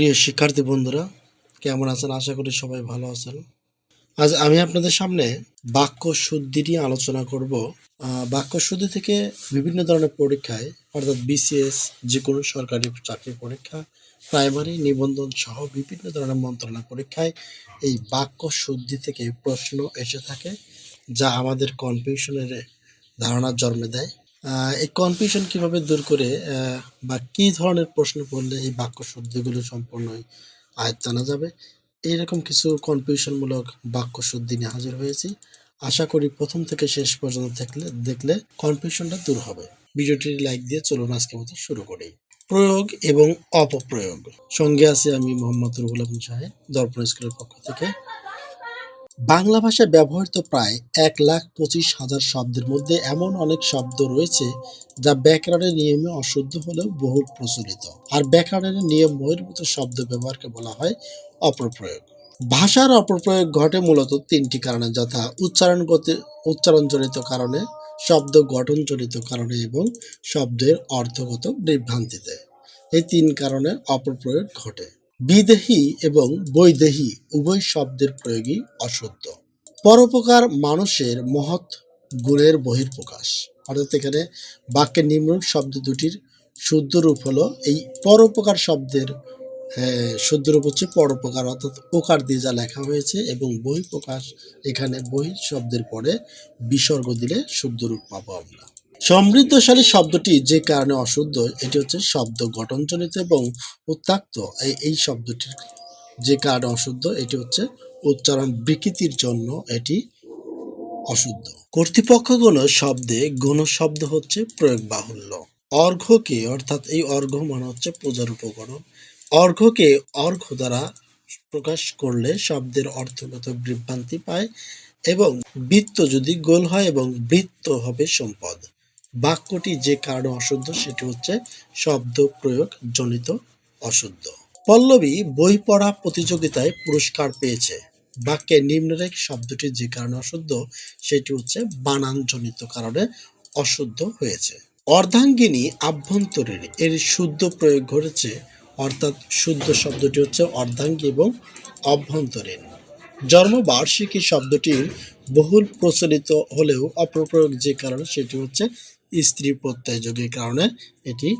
প্রিয় শিক্ষার্থী বন্ধুরা, কেমন আছেন? আশা করি সবাই ভালো আছেন। আজ আমি আপনাদের সামনে বাক্য শুদ্ধি নিয়ে আলোচনা করব। বাক্য শুদ্ধি থেকে বিভিন্ন ধরনের পরীক্ষায়, অর্থাৎ বিসিএস যে কোনো সরকারি চাকরির পরীক্ষা প্রাইমারি নিবন্ধন সহ বিভিন্ন ধরনের মন্ত্রণালয় পরীক্ষায় এই বাক্য শুদ্ধি থেকে প্রশ্ন এসে থাকে, যা আমাদের কনফিউশনের ধারণার জন্ম দেয়। এই কনফিউশন কীভাবে দূর করে বা কি ধরনের প্রশ্ন করলে এই বাক্য শুদ্ধিগুলো সম্পূর্ণই আয়ত্ত আনা যাবে? এইরকম কিছু কনফিউশনমূলক বাক্য শুদ্ধি নিয়ে হাজির হয়েছি। আশা করি প্রথম থেকে শেষ পর্যন্ত দেখলে দেখলে কনফিউশনটা দূর হবে। ভিডিওটি লাইক দিয়ে চলুন আজকের মতো শুরু করি। প্রয়োগ এবং অপপ্রয়োগ। সঙ্গে আছে আমি মোহাম্মদ রুহুল আমিন সাহেব, দর্পণ স্কুলের পক্ষ থেকে। বাংলা ভাষায় ব্যবহৃত প্রায় এক লাখ পঁচিশ হাজার শব্দের মধ্যে এমন অনেক শব্দ রয়েছে যা ব্যাকরণের নিয়মে অশুদ্ধ হলেও বহুল প্রচলিত। আর ব্যাকরণের নিয়ম বহির্ভূত শব্দ ব্যবহারকে বলা হয় অপপ্রয়োগ। ভাষার অপপ্রয়োগ ঘটে মূলত তিনটি কারণে, যথা উচ্চারণগত উচ্চারণজনিত কারণে, শব্দ গঠনজনিত কারণে এবং শব্দের অর্থগত বিভ্রান্তিতে। এই তিন কারণে অপপ্রয়োগ ঘটে। বিদেহী এবং বৈদেহী উভয় শব্দের প্রয়োগই অশুদ্ধ। পরোপকার মানুষের মহৎ গুণের বহির্প্রকাশ অর্থাৎ এখানে বাক্যের নিম্নরূপ শব্দ দুটির শুদ্ধ রূপ হলো এই পরোপকার শব্দের শুদ্ধ রূপ হচ্ছে পরোপকার, অর্থাৎ ওকার দিয়ে যা লেখা হয়েছে এবং বহিঃপ্রকাশ, এখানে বহি শব্দের পরে বিসর্গ দিলে শুদ্ধ রূপ পাবো আমরা। সমৃদ্ধশালী শব্দটি যে কারণে অশুদ্ধ, এটি হচ্ছে শব্দ গঠনজনিত এবং উত্তাক্ত। এই শব্দটির যে কারণে অশুদ্ধ, এটি হচ্ছে উচ্চারণ বিকৃতির জন্য এটি অশুদ্ধ। কর্তৃপক্ষগুলো শব্দে গুণ শব্দ হচ্ছে প্রয়োগ বাহুল্য। অর্ঘ্যকে, অর্থাৎ এই অর্ঘ্য মানে হচ্ছে পূজার উপকরণ। অর্ঘ্যকে অর্ঘ্য দ্বারা প্রকাশ করলে শব্দের অর্থগত বিভ্রান্তি পায় এবং বৃত্ত যদি গোল হয় এবং বৃত্ত হবে সম্পদ। বাক্যটি যে কারণে অশুদ্ধ, সেটি হচ্ছে শব্দ প্রয়োগ জনিত অশুদ্ধ। পল্লবী বই পড়া প্রতিযোগিতায় পুরস্কার পেয়েছে। বাক্যের নিম্নরেখ শব্দটি যে কারণে অশুদ্ধ, সেটি হচ্ছে বানানজনিত কারণে অশুদ্ধ হয়েছে। অর্ধাঙ্গিনী আভ্যন্তরীণ, এর শুদ্ধ প্রয়োগ ঘটেছে, অর্থাৎ শুদ্ধ শব্দটি হচ্ছে অর্ধাঙ্গী এবং অভ্যন্তরীণ। জন্মবার্ষিকী শব্দটির বহুল প্রচলিত হলেও অপপ্রয়োগ যে কারণে, সেটি হচ্ছে স্ত্রী প্রত্যয় যোগের কারণে এটি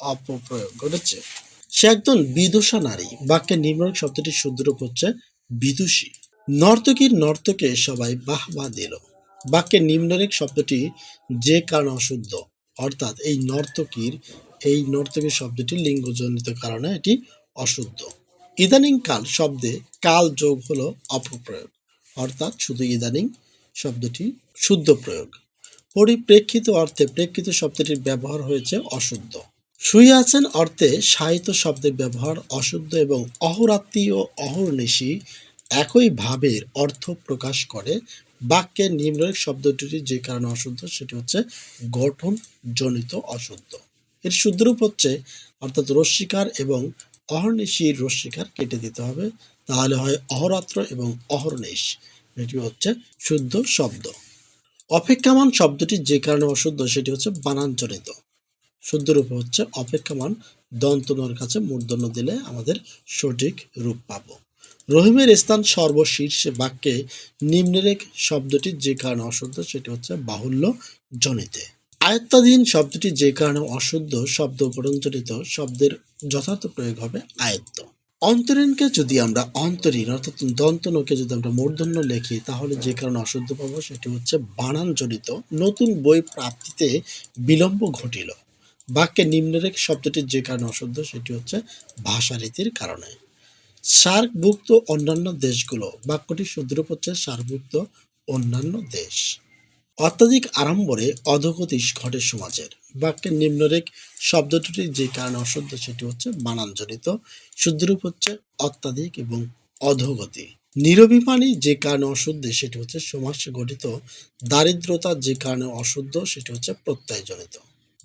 অপপ্রয়োগ ঘটেছে। সে একজন বিদুষা নারী। বাক্যের নিম্নরূপ শব্দটি শুদ্ধ রূপ হচ্ছে বিদুষী। নর্তকীর নর্তকে সবাই বাহ বাহ দিল। বাক্যের নিম্নরেখ শব্দটি যে কারণে অশুদ্ধ, অর্থাৎ এই নর্তকীর এই নর্তকীর শব্দটি লিঙ্গজনিত কারণে এটি অশুদ্ধ। ইদানিং কাল শব্দে কাল যোগ হলো অপপ্রয়োগ, অর্থাৎ শুধু ইদানিং শব্দটি শুদ্ধ প্রয়োগ। পরিপ্রেক্ষিত অর্থে প্রেক্ষিত শব্দটির ব্যবহার হয়েছে অশুদ্ধ। শুয়ে আছেন অর্থে সাহিত্য শব্দের ব্যবহার অশুদ্ধ এবং অহরাত্রি ও অহর্নিশি একই ভাবের অর্থ প্রকাশ করে। বাক্যের নিম্নরেখ শব্দটি যে কারণে অশুদ্ধ, সেটি হচ্ছে গঠন জনিত অশুদ্ধ। এর শুদ্ধরূপ হচ্ছে, অর্থাৎ রস্বীকার এবং অহর্নিশির রশ্মিকার কেটে দিতে হবে। তাহলে হয় অহরাত্র এবং অহর্নিশ। এটি হচ্ছে শুদ্ধ শব্দ। অপেক্ষামান শব্দটি যে কারণে অশুদ্ধ, সেটি হচ্ছে বানানজনিত শুদ্ধ রূপ হচ্ছে অপেক্ষামান দন্তনের কাছে মূর্ধন্য দিলে আমাদের সঠিক রূপ পাব। রহিমের স্থান সর্বশীর্ষে বাক্যে নিম্নরেখ শব্দটি যে কারণে অশুদ্ধ, সেটি হচ্ছে বাহুল্য জনিতে। আয়ত্তাধীন শব্দটি যে কারণে অশুদ্ধ, শব্দ গঠনজনিত শব্দের যথার্থ প্রয়োগ হবে আয়ত্ত। অন্তরীণকে যদি আমরা অন্তরীণ, অর্থাৎ দন্তনকে যদি আমরা মূর্ধন্য লিখি, তাহলে যে কারণে অশুদ্ধ পাবো সেটি হচ্ছে বানানজনিত নতুন বই প্রাপ্তিতে বিলম্ব ঘটিল। বাক্যে নিম্নরেখ শব্দটির যে কারণে অশুদ্ধ, সেটি হচ্ছে ভাষারীতির কারণে। সার্কভুক্ত অন্যান্য দেশগুলো, বাক্যটি শুদ্ধরূপ হচ্ছে সার্কভুক্ত অন্যান্য দেশ। অত্যাধিক আড়ম্বরে অধোগতি ঘটে সমাজের। বাক্যের নিম্নরেখ শব্দটি যে কারণে অশুদ্ধ, সেটি হচ্ছে বানানজনিত শুদ্ধরূপ হচ্ছে অত্যাধিক এবং অধোগতি। নিরভিমানী যে কারণে অশুদ্ধ, সেটি হচ্ছে সমাজ গঠিত। দারিদ্রতা যে কারণে অশুদ্ধ, সেটি হচ্ছে প্রত্যয়জনিত।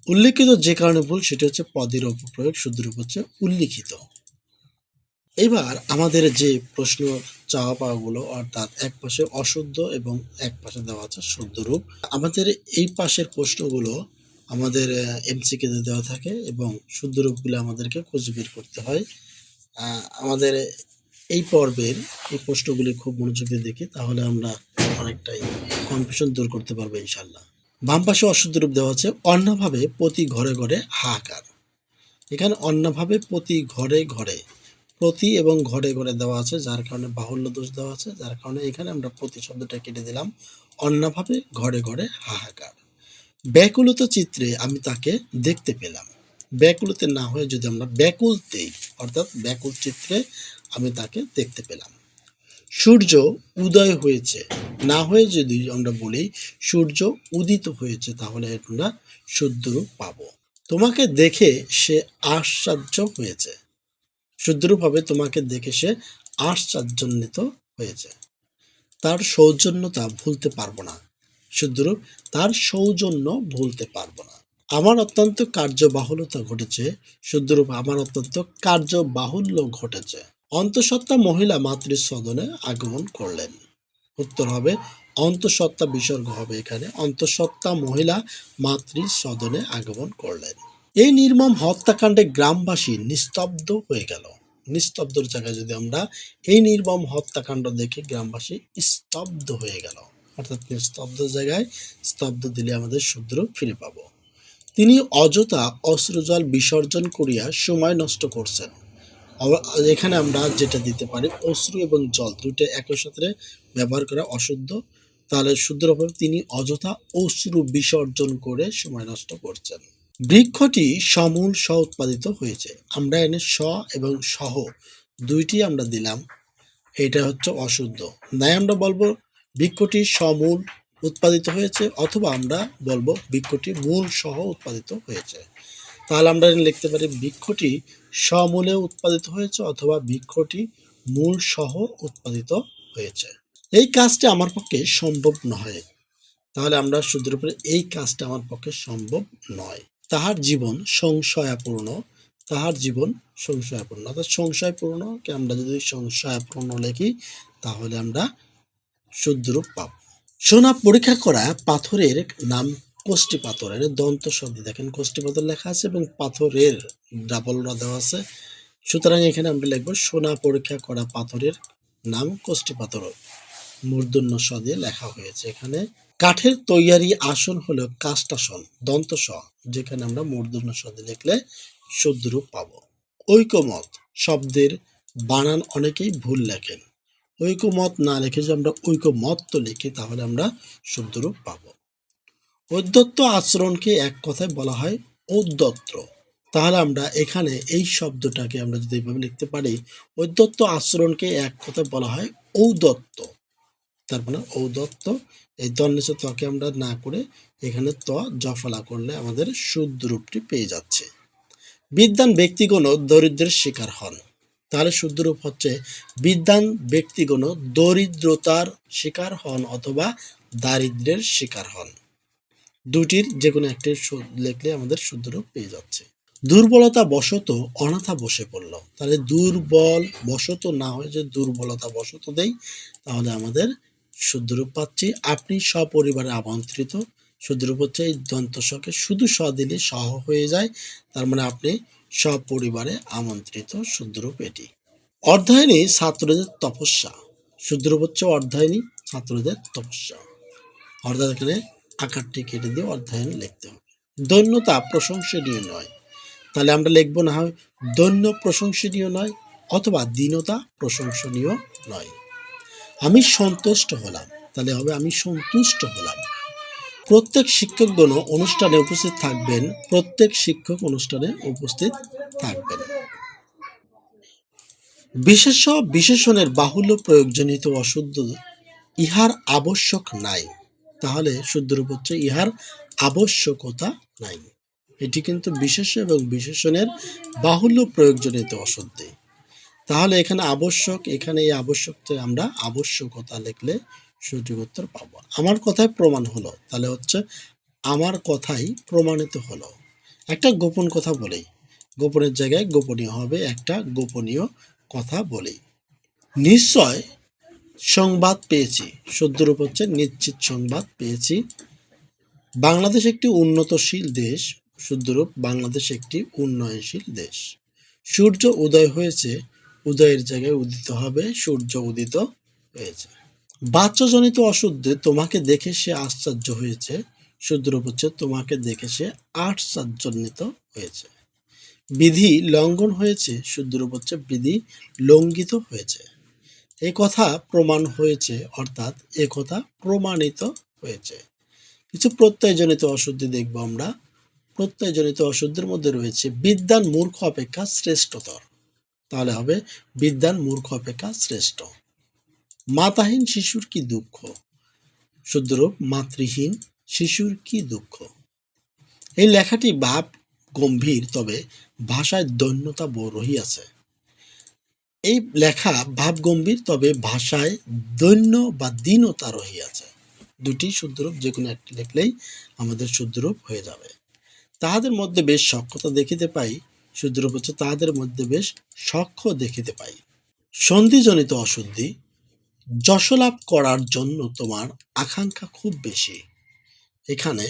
উল্লেখিত যে কারণে ভুল, সেটি হচ্ছে পদের অপপ্রয়োগ, শুদ্ধরূপ হচ্ছে উল্লিখিত। এবার আমাদের যে প্রশ্ন চাওয়া পাওয়াগুলো, অর্থাৎ এক পাশে অশুদ্ধ এবং এক পাশে দেওয়া আছে শুদ্ধ রূপ, আমাদের এই পাশের প্রশ্নগুলো আমাদের এমসিকে দেওয়া থাকে এবং শুদ্ধ রূপগুলো আমাদেরকে খুঁজে বের করতে হয়। আমাদের এই পর্বের এই প্রশ্নগুলি খুব মনোযোগ দিয়ে দেখি তাহলে আমরা অনেকটাই কনফিউশন দূর করতে পারব ইনশাল্লাহ বাম পাশে অশুদ্ধ রূপ দেওয়া আছে, অন্যভাবে প্রতি ঘরে ঘরে হাহাকার। এখানে অন্যভাবে প্রতি ঘরে ঘরে প্রতি এবং ঘরে ঘরে দেওয়া আছে, যার কারণে বাহুল্য দোষ দেওয়া আছে, যার কারণে এখানে আমরা প্রতি শব্দটা কেটে দিলাম। অন্যভাবে ঘরে ঘরে হাহাকার। ব্যাকুলত চিত্রে আমি তাকে দেখতে পেলাম। ব্যাকুলতে না হয়ে যদি আমরা ব্যাকুলতেই অর্থাৎ ব্যাকুল চিত্রে আমি তাকে দেখতে পেলাম। সূর্য উদয় হয়েছে। না হয়ে যদি আমরা বলি সূর্য উদিত হয়েছে, তাহলে আমরা শুদ্ধরূপ পাবো। তোমাকে দেখে সে আশ্চর্য হয়েছে। শুদ্ধরূপ হবে তোমাকে দেখে সে আশ্চর্যান্বিত হয়েছে। তার সৌজন্যতা ভুলতে পারব না। শুদ্ধরূপ তার সৌজন্য ভুলতে পারব না। আমার অত্যন্ত কার্যবাহুলতা ঘটেছে। শুদ্ধরূপ আমার অত্যন্ত কার্যবাহুল্য ঘটেছে। অন্তঃসত্ত্বা মহিলা মাতৃসদনে আগমন করলেন। উত্তর হবে, অন্তঃসত্ত্বা বিসর্গ হবে এখানে। অন্তঃসত্ত্বা মহিলা মাতৃ সদনে আগমন করলেন। এই নির্মম হত্যাকাণ্ডে গ্রামবাসী নিস্তব্ধ হয়ে গেল। নিস্তব্ধর জায়গায় যদি আমরা এই নির্মম হত্যাকাণ্ড দেখে গ্রামবাসী স্তব্ধ হয়ে গেল। অর্থাৎ নিস্তব্ধ জায়গায় স্তব্ধ দিলে আমাদের শুদ্র ফিরে পাব। তিনি অযথা অশ্রুজল বিসর্জন করিয়া সময় নষ্ট করছেন। এখানে আমরা যেটা দিতে পারি অশ্রু এবং জল দুটো একই সাথে ব্যবহার করা অশুদ্ধ। তাহলে শুদ্ধ তিনি অযথা অশ্রু বিসর্জন করে সময় নষ্ট করছেন। বৃক্ষটি সমূল স উৎপাদিত হয়েছে। আমরা এনে স এবং সহ দুইটি আমরা দিলাম। এটা হচ্ছে অশুদ্ধ। নাই আমরা বলব বৃক্ষটি সমূল উৎপাদিত হয়েছে অথবা আমরা বলব বৃক্ষটি মূল সহ উৎপাদিত হয়েছে। তাহলে আমরা এখানে লিখতে পারি বৃক্ষটি সমূলে উৎপাদিত হয়েছে অথবা বৃক্ষটি মূল সহ উৎপাদিত হয়েছে। এই কাজটি আমার পক্ষে সম্ভব নয়। তাহলে আমরা শুদ্ধ উপরে এই কাজটা আমার পক্ষে সম্ভব নয়। তাহার জীবন সংশয়াপূর্ণ, তাহার জীবন সংশয়াপূর্ণ। অর্থাৎ সংশয়পূর্ণকে আমরা যদি সংশয়াপূর্ণ লিখি, তাহলে আমরা শুদ্ধরূপ পাব। সোনা পরীক্ষা করা পাথরের নাম কোষ্টি পাথরের দন্ত শব্দ দেখেন, কোষ্টি পাথর লেখা আছে এবং পাথরের ডাবল র দেওয়া আছে। সুতরাং এখানে আমরা লিখব, সোনা পরীক্ষা করা পাথরের নাম কোষ্টি পাথর। মূর্ধন্য স দিয়ে লেখা হয়েছে। এখানে কাঠের তৈয়ারি আসন হলো কাষ্টাসন দন্ত স যেখানে আমরা মূর্ধন্য স দিয়ে লিখলে শুদ্ধরূপ পাবো। ঐকমত শব্দের বানান অনেকেই ভুল লেখেন। ঐকমত না লিখে যদি আমরা ঐকমত তো লিখি, তাহলে আমরা শুদ্ধরূপ পাবো। ঔদ্ধত্য আচরণকে এক কথায় বলা হয় ঔদ্ধত্য তাহলে আমরা এখানে এই শব্দটাকে আমরা যদি এইভাবে লিখতে পারি, ঔদ্ধত্য আচরণকে এক কথায় বলা হয় ঔদত্ত তার মানে ঔদত্ত এই দন্নেশ ত্বকে আমরা না করে এখানে ত জফলা করলে আমাদের শুদ্ধ রূপটি পেয়ে যাচ্ছে। বিদ্যান ব্যক্তিগণ দরিদ্রের শিকার হন। তাহলে শুদ্ধ রূপ হচ্ছে বিদ্যান ব্যক্তিগণ দরিদ্রতার শিকার হন অথবা দারিদ্র্যের শিকার হন। দুটির যে কোনো একটি লিখলে আমাদের শুদ্ধ রূপ পেয়ে যাচ্ছে। দুর্বলতা বশত অনাথা বসে পড়ল। তাহলে দুর্বল বশত না হয়ে যে দুর্বলতা বশত দেই, তাহলে আমাদের শুদ্ধ রূপ পাচ্ছি আপনি সপরিবারে আমন্ত্রিত। শুদ্ধ রূপ হচ্ছে এই দন্তস্বকে শুধু স দিলে সহ হয়ে যায়, তার মানে আপনি সপরিবারে আমন্ত্রিত শুদ্ধ রূপ এটি। অর্ধায়নী ছাত্রদের তপস্যা। শুদ্ধ রূপ হচ্ছে অর্ধায়নী ছাত্রদের তপস্যা। অর্থাৎ এখানে আকারটি কেটে দিয়ে অর্ধায়ন লিখতে হবে। দৈন্যতা প্রশংসনীয় নয়। তাহলে আমরা লিখব না হয় দৈন্য প্রশংসনীয় নয়, অথবা দীনতা প্রশংসনীয় নয়। আমি সন্তুষ্ট হলাম। তাহলে হবে আমি সন্তুষ্ট হলাম। প্রত্যেক শিক্ষকগণ অনুষ্ঠানে উপস্থিত থাকবেন, প্রত্যেক শিক্ষক অনুষ্ঠানে উপস্থিত থাকবেন। বিশেষ বিশেষণের বাহুল্য প্রয়োগজনিত অশুদ্ধ ইহার আবশ্যক নাই। তাহলে শুদ্ধ রূপ হচ্ছে ইহার আবশ্যকতা নাই। এটি কিন্তু বিশেষ এবং বিশেষণের বাহুল্য প্রয়োগজনিত অশুদ্ধি তাহলে এখানে আবশ্যক, এখানে এই আবশ্যকতে আমরা আবশ্যকতা লিখলে সঠিক উত্তর পাবো। আমার কথায় প্রমাণ হলো, তাহলে হচ্ছে আমার কথাই প্রমাণিত হলো। একটা গোপন কথা বলেই গোপনের জায়গায় গোপনীয় হবে, একটা গোপনীয় কথা বলেই নিশ্চয় সংবাদ পেয়েছি শুদ্ধরূপ হচ্ছে নিশ্চিত সংবাদ পেয়েছি। বাংলাদেশ একটি উন্নতশীল দেশ শুদ্ধরূপ বাংলাদেশ একটি উন্নয়নশীল দেশ। সূর্য উদয় হয়েছে উদয়ের জায়গায় উদিত হবে, সূর্য উদিত হয়েছে। বাচ্চাজনিত অশুদ্ধে তোমাকে দেখে সে আশ্চর্য হয়েছে। শুদ্ধরূপ হচ্ছে তোমাকে দেখে সে আশ্চর্যজনিত হয়েছে। বিধি লঙ্ঘন হয়েছে শুদ্ধরূপ হচ্ছে বিধি লঙ্ঘিত হয়েছে। এ কথা প্রমাণ হয়েছে, অর্থাৎ এ কথা প্রমাণিত হয়েছে। কিছু প্রত্যয়জনিত অশুদ্ধি দেখব আমরা। প্রত্যয়জনিত অশুদ্ধের মধ্যে রয়েছে, বিদ্যান মূর্খ অপেক্ষা শ্রেষ্ঠতর। তাহলে হবে বিদ্যান মূর্খ অপেক্ষা শ্রেষ্ঠ। মাতাহীন শিশুর কি দুঃখ? শুদ্ধরূপ মাতৃহীন শিশুর কি দুঃখ? এই লেখাটি ভাব গম্ভীর, তবে ভাষায় দৈন্যতা রহিয়াছে এই লেখা ভাব গম্ভীর, তবে ভাষায় দৈন্য বা দীনতা রহিয়াছে দুটি শুদ্ধরূপ যে কোনো একটি লিখলেই আমাদের শুদ্ধরূপ হয়ে যাবে। তাহাদের মধ্যে বেশ সক্ষতা দেখিতে পাই শুদ্ধরূপ হচ্ছে তাহাদের মধ্যে বেশ সক্ষ দেখিতে পাই। সন্ধিজনিত অশুদ্ধি যশলাভ করার জন্য তোমার আকাঙ্ক্ষা খুব বেশি। এখানে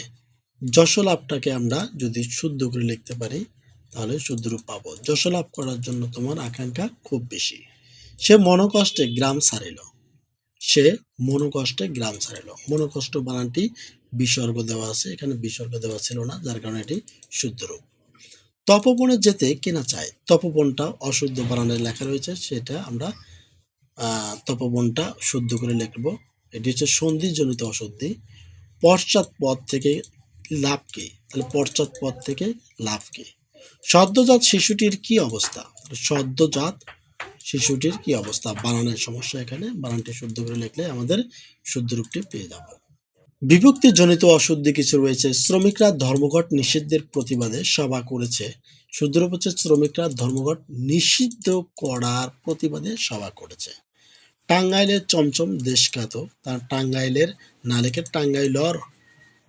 যশলাভটাকে আমরা যদি শুদ্ধ করে লিখতে পারি, তাহলে শুদ্ধরূপ পাবো। যশলাভ করার জন্য তোমার আকাঙ্ক্ষা খুব বেশি। সে মনোকষ্টে গ্রাম ছাড়িল। সে মনোকষ্টে গ্রাম ছাড়িল। মনোকষ্ট বানানটি বিসর্গ দেওয়া আছে। এখানে বিসর্গ দেওয়া ছিল না, যার কারণে এটি শুদ্ধরূপ। তপবনে যেতে কেনা চায়। তপবনটা অশুদ্ধ বানানের লেখা রয়েছে, সেটা আমরা তপবনটা শুদ্ধ করে লিখব। এটি হচ্ছে সন্ধিজনিত অশুদ্ধি। পশ্চাৎ পদ থেকে লাভ কি? তাহলে পশ্চাৎ পদ থেকে লাভ কি? সদ্যজাত শিশুটির কি অবস্থা? সদ্যজাত শিশুটির কি অবস্থা? বানানের সমস্যা এখানে। বানানটি শুদ্ধ করে লিখলে আমাদের শুদ্ধ রূপটি পেয়ে যাব। বিভক্তি জনিত অশুদ্ধি কিছু রয়েছে। শ্রমিকরা ধর্মঘট নিষিদ্ধের প্রতিবাদে সভা করেছে। শুদ্ধরূপ শ্রমিকরা ধর্মঘট নিষিদ্ধ করার প্রতিবাদে সভা করেছে। টাঙ্গাইলের চমচম দেশখ্যাত তার টাঙ্গাইলের না লিখে টাঙ্গাইলর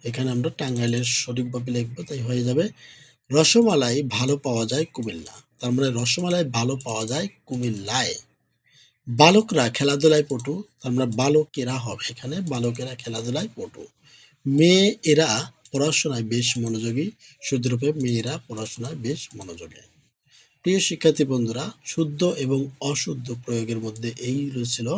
এখানে আমরা টাঙ্গাইলের সঠিকভাবে লিখব, তাই হয়ে যাবে, রসমালাই ভালো পাওয়া যায় কুমিল্লা। তার মানে রসমালাই ভালো পাওয়া যায় কুমিল্লায়। বালকরা খেলাধুলায় পটু মানে বালকেরা হবে এখানে, বালকেরা খেলাধুলায় পটু। মেয়ে এরা পড়াশোনায় বেশ মনোযোগী শুদ্ধরূপে মেয়েরা পড়াশোনায় বেশ মনোযোগী। প্রিয় শিক্ষার্থী বন্ধুরা, শুদ্ধ এবং অশুদ্ধ প্রয়োগের মধ্যে এই ছিল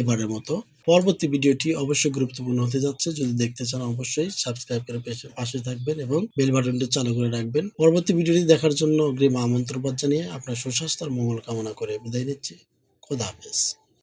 এবারের মতো। পরবর্তী ভিডিওটি অবশ্যই গুরুত্বপূর্ণ হতে যাচ্ছে। যদি দেখতে চান, অবশ্যই সাবস্ক্রাইব করে পাশে থাকবেন এবং বেল বাটনটি চালু করে রাখবেন। পরবর্তী ভিডিওটি দেখার জন্য অগ্রিম আমন্ত্রণ জানিয়ে আপনার সুস্বাস্থ্য আর মঙ্গল কামনা করে বিদায় নিচ্ছি। খোদা হাফেজ।